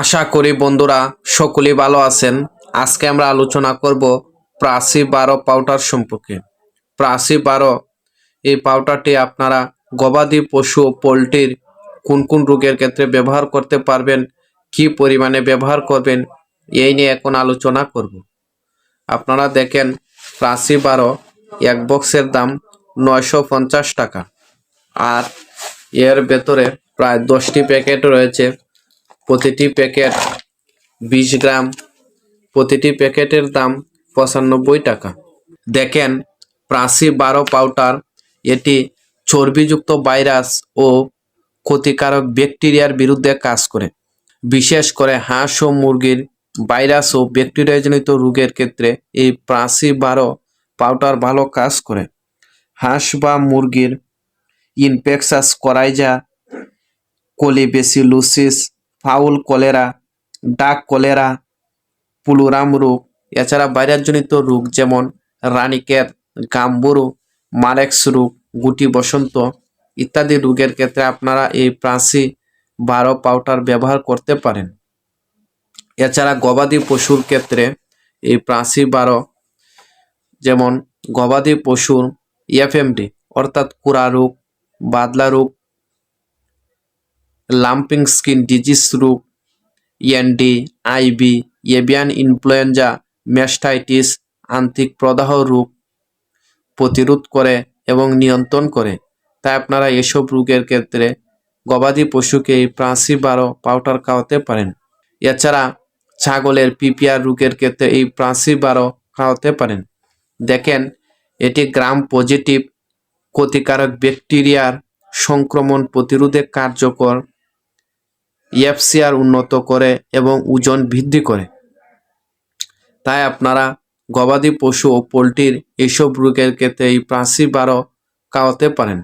আশা করি বন্ধুরা সকলেই ভালো আছেন। আজকে আমরা আলোচনা করব প্রাসি বারো পাউডার সম্পর্কে। প্রাসি বারো, এই পাউডারটি আপনারা গবাদি পশু ও পোলট্রির কোন কোন রোগের ক্ষেত্রে ব্যবহার করতে পারবেন, কি পরিমাণে ব্যবহার করবেন, এই নিয়ে এখন আলোচনা করব। আপনারা দেখেন প্রাসি বারো এক বক্সের দাম নয়শো পঞ্চাশ টাকা। আর এর ভেতরে প্রায় দশটি প্যাকেট রয়েছে। প্রতিটি প্যাকেট বিশ গ্রাম, প্রতিটি প্যাকেটের দাম পঁচানব্বই টাকা। দেখেন প্রাসি বারো পাউডার এটি চর্বিযুক্ত ভাইরাস ও ক্ষতিকারক ব্যাকটেরিয়ার বিরুদ্ধে কাজ করে। বিশেষ করে হাঁস ও মুরগির ভাইরাস ও ব্যাকটেরিয়াজনিত রোগের ক্ষেত্রে এই প্রাসি বারো পাউডার ভালো কাজ করে। হাঁস বা মুরগির infectious, coryza, colibacillosis fowl, cholera, duck cholera pullorum রোগ এছাড়া ভাইরাসজনিত রোগ যেমন রানিকের গাম্বুরু মারেক্স রোগ গুটি বসন্ত ইত্যাদি রোগের ক্ষেত্রে আপনারা এই প্রাসি বারো পাউডার ব্যবহার করতে পারেন। এছাড়া গবাদি পশুর ক্ষেত্রে এই প্রাসি বারো যেমন গবাদি পশুর এফএমডি অর্থাৎ কুড়া রোগ, বাদলা রোগ লাম্পিং স্কিন ডিজিজ রোগ and IB avian influenza mastitis আন্তিক প্রদাহ রোগ প্রতিরোধ করে এবং নিয়ন্ত্রণ করে। তাই আপনারা এসব রোগের ক্ষেত্রে গবাদি পশুকে এই প্রাসি বারো পাউডার খাওয়াতে পারেন। এছাড়া ছাগলের পিপিআর রোগের ক্ষেত্রে এই প্রাসি বারো খাওয়াতে পারেন। দেখেন, এটি গ্রাম পজিটিভ ক্ষতিকারক ব্যাকটেরিয়ার সংক্রমণ প্রতিরোধে কার্যকর এফসিআর উন্নত করে এবং ওজন বৃদ্ধি করে। তাই আপনারা গবাদি পশু ও পোলট্রির এইসব রোগের ক্ষেত্রে এই প্রাসি বারো খাওয়াতে পারেন।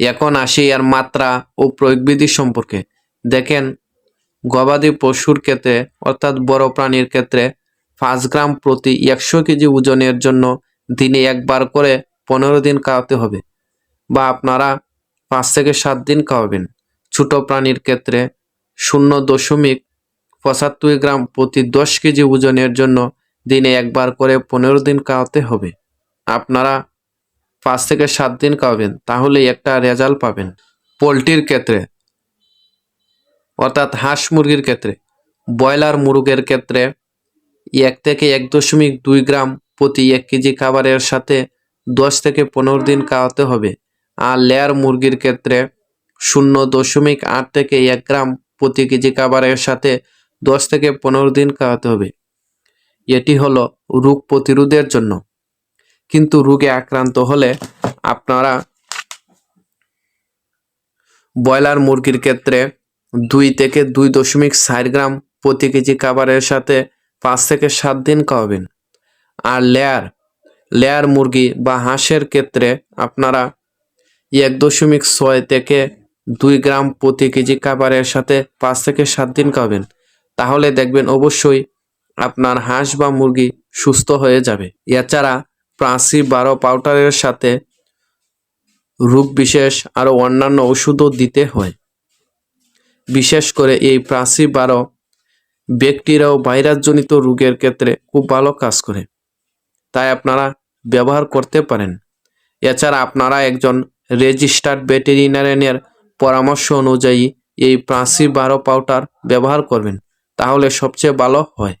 এখন আসি এর মাত্রা ও প্রয়োগবিধি সম্পর্কে। দেখেন, গবাদি পশুর ক্ষেত্রে, অর্থাৎ বড় প্রাণীর ক্ষেত্রে পাঁচ গ্রাম প্রতি একশো কেজি ওজনের জন্য দিনে একবার করে পনেরো দিন খাওয়াতে হবে বা আপনারা পাঁচ থেকে সাত দিন খাওয়াবেন ছোট প্রাণীর ক্ষেত্রে শূন্য দশমিক পঁচাত্তর গ্রাম প্রতি দশ কেজি ওজনের জন্য দিনে একবার করে পনেরো দিন খাওয়াতে হবে। আপনারা পাঁচ থেকে সাত দিন খাওয়াবেন তাহলে একটা রেজাল্ট পাবেন। পোলট্রির ক্ষেত্রে, অর্থাৎ হাঁস মুরগির ক্ষেত্রে, ব্রয়লার মুরগের ক্ষেত্রে এক থেকে এক দশমিক দুই গ্রাম প্রতি এক কেজি খাবারের সাথে দশ থেকে পনেরো দিন খাওয়াতে হবে। আর লেয়ার মুরগির ক্ষেত্রে শূন্য দশমিক আট থেকে এক গ্রাম প্রতি কেজি খাবারের সাথে দশ থেকে পনেরো দিন খাওয়াতে হবে। এটি হলো রোগ প্রতিরোধের জন্য। কিন্তু রোগে আক্রান্ত হলে আপনারা ব্রয়লার মুরগির ক্ষেত্রে দুই থেকে দুই দশমিক ষাট গ্রাম প্রতি কেজি খাবারের সাথে পাঁচ থেকে সাত দিন খাওয়াবেন। আর লেয়ার লেয়ার মুরগি বা হাঁসের ক্ষেত্রে আপনারা এক দশমিক ছয় থেকে দুই গ্রাম প্রতি কেজি খাবারের সাথে পাঁচ থেকে সাত দিন খাবেন তাহলে দেখবেন অবশ্যই আপনার হাঁস বা মুরগি সুস্থ হয়ে যাবে। এছাড়া প্রাসি বারো পাউডারের সাথে রোগ বিশেষ আরও অন্যান্য ওষুধও দিতে হয়। বিশেষ করে এই প্রাসি বারো ব্যাকটেরিয়া ও ভাইরাসজনিত রোগের ক্ষেত্রে খুব ভালো কাজ করে। তাই আপনারা ব্যবহার করতে পারেন। এছাড়া আপনারা একজন রেজিস্টার্ড ভেটেরিনারিয়ানের পরামর্শ অনুযায়ী এই পাঁচি বারো পাউডার ব্যবহার করবেন তাহলে সবচেয়ে ভালো হয়।